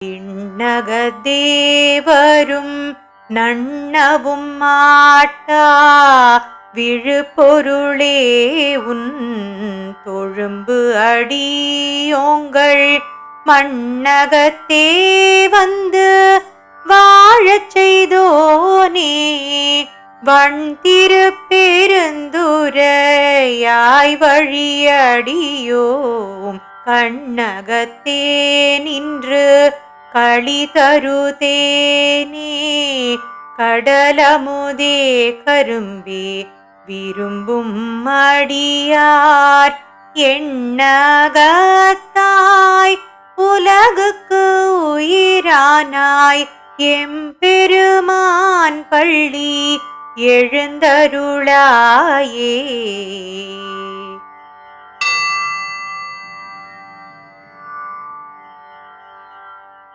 விண்ணகதேவரும் நன்னவும் மாட்டா விழுப்பொருளே உன் தொழும்பு அடியோங்கள். மண்ணகத்தே வந்து வாழச் செய்தோனே வண் திருப்பெருந்துரையாய் வழியடியோம் கண்ணகத்தே நின்று களி தருதேனே கடலமுதே கரும்பே விரும்பும் மடியார் எண்ணகத்தாய் உலகுக்கு உயிரானாய் எம்பெருமான் பள்ளி எழுந்தருளாயே